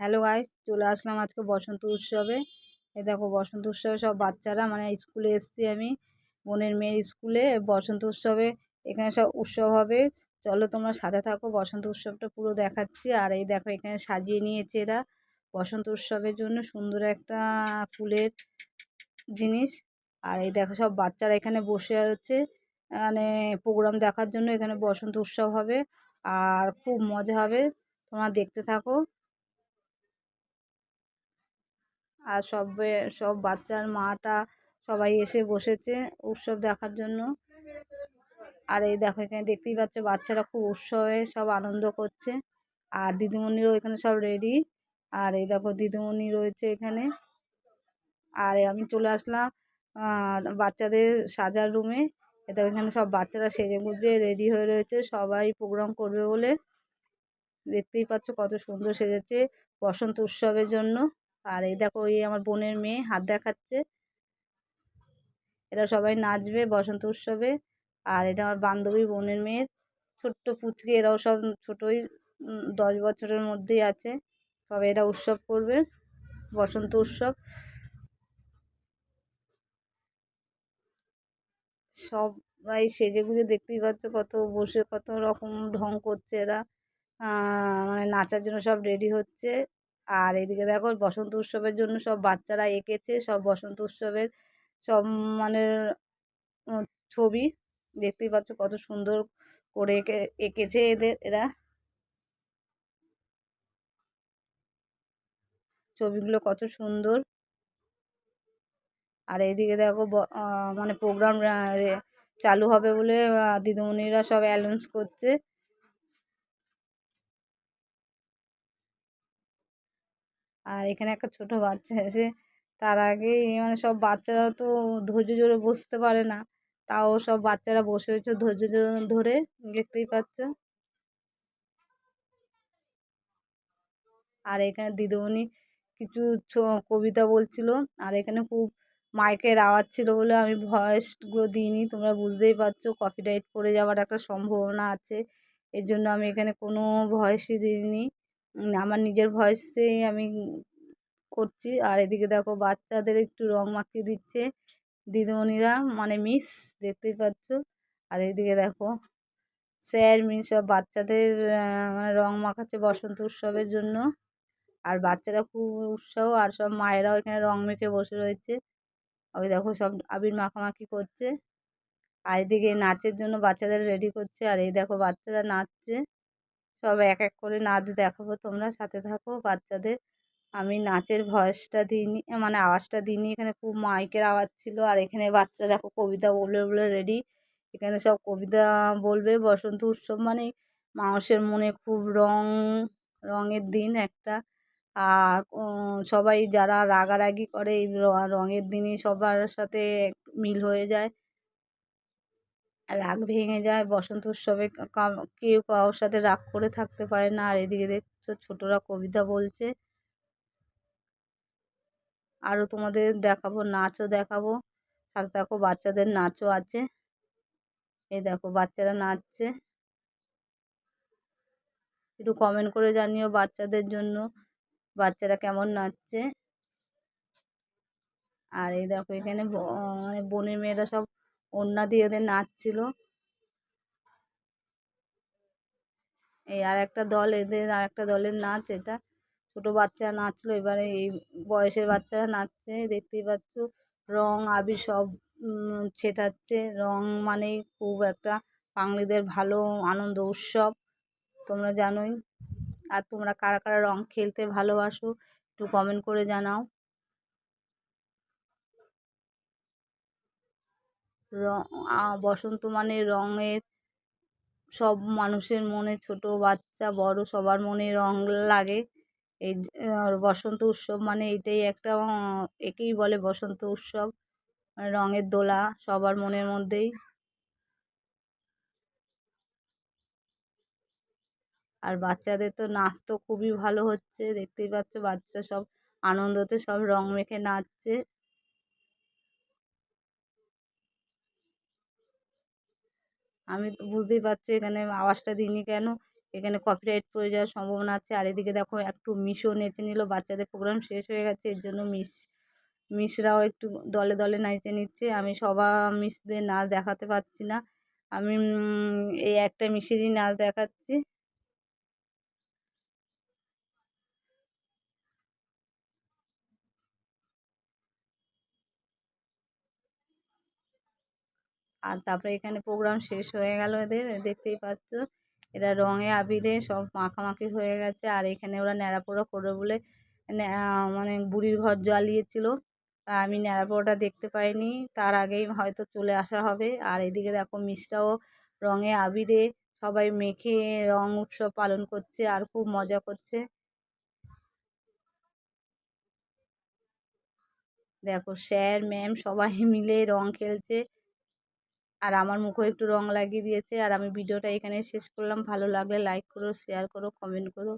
Hello guys চলে আসলাম আজকে বসন্ত উৎসবে। এই দেখো, বসন্ত উৎসবে সব বাচ্চারা মানে স্কুলে এসছি আমি, বোনের মেয়ের স্কুলে। বসন্ত উৎসবে এখানে সব উৎসব হবে। চলো তোমরা সাথে থাকো, বসন্ত উৎসবটা পুরো দেখাচ্ছি। আর এই দেখো, এখানে সাজিয়ে নিয়েছে এরা বসন্ত উৎসবের জন্য সুন্দর একটা ফুলের জিনিস। আর এই দেখো, সব বাচ্চারা এখানে বসে আছে। মানে প্রোগ্রাম দেখার জন্য এখানে বসন্ত উৎসব হবে। আর খুব মজা হবে। তোমরা দেখতে থাকো। আর সব সব বাচ্চার মাটা সবাই এসে বসেছে উৎসব দেখার জন্য। আর এই দেখো, এখানে দেখতেই পাচ্ছ বাচ্চারা খুব উৎসবে সব আনন্দ করছে। আর দিদিমণিরও এখানে সব রেডি আর এই দেখো, দিদিমণি রয়েছে এখানে। আর আমি চলে আসলাম বাচ্চাদের সাজার রুমে এটা এখানে সব বাচ্চারা সেজে গুজে রেডি হয়ে রয়েছে। সবাই প্রোগ্রাম করবে বলে। দেখতেই পাচ্ছ কত সুন্দর সেজেছে বসন্ত উৎসবের জন্য। আর এই দেখো ওই আমার বোনের মেয়ে হাত দেখাচ্ছে। এরা সবাই নাচবে, বসন্ত উৎসবে। আর এটা আমার বান্ধবী বোনের মেয়ের ছোট্ট পুচকে, এরাও সব ছোটোই দশ বছরের মধ্যেই আছে। সবাই এরা উৎসব করবে, বসন্ত উৎসব। সবাই সেজে গুজে দেখতেই পাচ্ছ কত বসে, কত রকম ঢং করছে এরা। মানে নাচার জন্য সব রেডি হচ্ছে। আর এদিকে দেখো বসন্ত উৎসবের জন্য সব বাচ্চারা এঁকেছে, সব বসন্ত উৎসবের সব মানে ছবি। দেখতেই পাচ্ছ কত সুন্দর করে এঁকে, এঁকেছে এদের, এরা। ছবিগুলো কত সুন্দর। আর এইদিকে দেখো মানে প্রোগ্রাম চালু হবে বলে দিদিমণিরা সব অ্যানাউন্স করছে। আর এখানে একটা ছোট বাচ্চা এসে তার আগেই মানে সব বাচ্চারা তো ধৈর্য ধরে বসতে পারে না। তাও সব বাচ্চারা বসে রয়েছে ধৈর্য ধরে, দেখতেই পাচ্ছ। আর এখানে দিদিমণি কিছু কবিতা বলছিল। আর এখানে খুব মাইকের আওয়াজ ছিল বলে আমি ভয়েসগুলো দিইনি, তোমরা বুঝতেই পারছ কপিরাইট পড়ে যাওয়ার একটা সম্ভাবনা আছে। এর জন্য আমি এখানে কোনো ভয়েসই দিইনি। আমার নিজের ভয়েসেই আমি করছি। আর এদিকে দেখো বাচ্চাদের একটু রং মাখিয়ে দিচ্ছে। দিদিমণিরা মানে মিস, দেখতেই পাচ্ছ। আর এদিকে দেখো, স্যার, মিস সব বাচ্চাদের মানে রং মাখাচ্ছে বসন্ত উৎসবের জন্য। আর বাচ্চারা খুব উৎসাহ, আর সব মায়েরাও এখানে রং মেখে বসে রয়েছে। ওই দেখো সব আবির মাখামাখি করছে। আর এদিকে নাচের জন্য বাচ্চাদের রেডি করছে। আর এই দেখো বাচ্চারা নাচছে। সব এক এক করে নাচ দেখাবো, তোমরা সাথে থাকো, বাচ্চাদের। আমি নাচের ভয়েসটা দিইনি মানে আওয়াজটা দিইনি, এখানে খুব মাইকের আওয়াজ ছিল, আর এখানে বাচ্চা দেখো কবিতা বলবে বলে রেডি এখানে সব কবিতা বলবে, বসন্ত উৎসব মানে মানুষের মনে খুব রং, রঙের দিন একটা। আর সবাই যারা রাগারাগি করে, এই রঙের দিনে সবার সাথে মিল হয়ে যায়। রাগ ভেঙে যায়, বসন্ত উৎসবে কেউ কারোর সাথে রাগ করে থাকতে পারে না। আর এদিকে দেখছ ছোটরা কবিতা বলছে। আরও তোমাদের দেখাবো, নাচও দেখাবো। সাথে দেখো বাচ্চাদের নাচও আছে। এই দেখো বাচ্চারা নাচছে। একটু কমেন্ট করে জানিও বাচ্চাদের জন্য। বাচ্চারা কেমন নাচছে? আর এই দেখো এখানে মানে বোনের মেয়েরা সব ওড়না দিয়ে ওদের নাচছিল। এই আর একটা দল এদের, আর একটা দলের নাচ এটা। ছোটো বাচ্চা নাচলো, এবারে এই বয়সের বাচ্চারা নাচছে, দেখতেই পাচ্ছ। রং, আবির সব ছেটাচ্ছে। রং মানে খুব একটা বাঙালিদের ভালো আনন্দ, উৎসব। তোমরা জানোই। আর তোমরা কারা কারা রং খেলতে ভালোবাসো, একটু কমেন্ট করে জানাও। বসন্ত মানে রঙের সব মানুষের মনে, ছোট, বাচ্চা, বড়, সবার মনে রং লাগে। এই বসন্ত উৎসব মানে এটাই একটা একেই বলে বসন্ত উৎসব। রঙের দোলা সবার মনের মধ্যেই। আর বাচ্চাদের তো নাচ তো খুবই ভালো হচ্ছে। দেখতেই পাচ্ছ বাচ্চা সব আনন্দতে সব রং মেখে নাচছে। আমি তো বুঝতেই পারছ এখানে আওয়াজটা দিইনি কেন? এখানে কপিরাইট পড়ে যাওয়ার সম্ভাবনা আছে। আর এদিকে দেখো একটু মিশো নেচে নিল, বাচ্চাদের প্রোগ্রাম শেষ হয়ে গেছে, এর জন্য মিস মিসরাও একটু দলে দলে নাচে নিচ্ছে। আমি সবা মিসদের নাচ দেখাতে পারছি না। আমি এই একটা মিসেরই নাচ দেখাচ্ছি। আর তারপরে এখানে প্রোগ্রাম শেষ হয়ে গেল এদের, দেখতেই পাচ্ছ। এরা রঙে আবিরে সব মাখামাখি হয়ে গেছে। আর এখানে ওরা ন্যাড়াপোড়া করবে বলে মানে বুড়ির ঘর জ্বালিয়েছিল। আমি ন্যাড়াপোড়াটা দেখতে পাইনি। তার আগেই হয়তো চলে আসা হবে। আর এদিকে দেখো মিসরাও রঙে আবিরে সবাই মেখে রং উৎসব পালন করছে আর খুব মজা করছে। দেখো স্যার, ম্যাম সবাই মিলে রং খেলছে। আর আমার মুখেও একটু রং লাগিয়ে দিয়েছে। আর আমি ভিডিওটা এখানে শেষ করলাম। ভালো লাগলে লাইক করো শেয়ার করো কমেন্ট করো।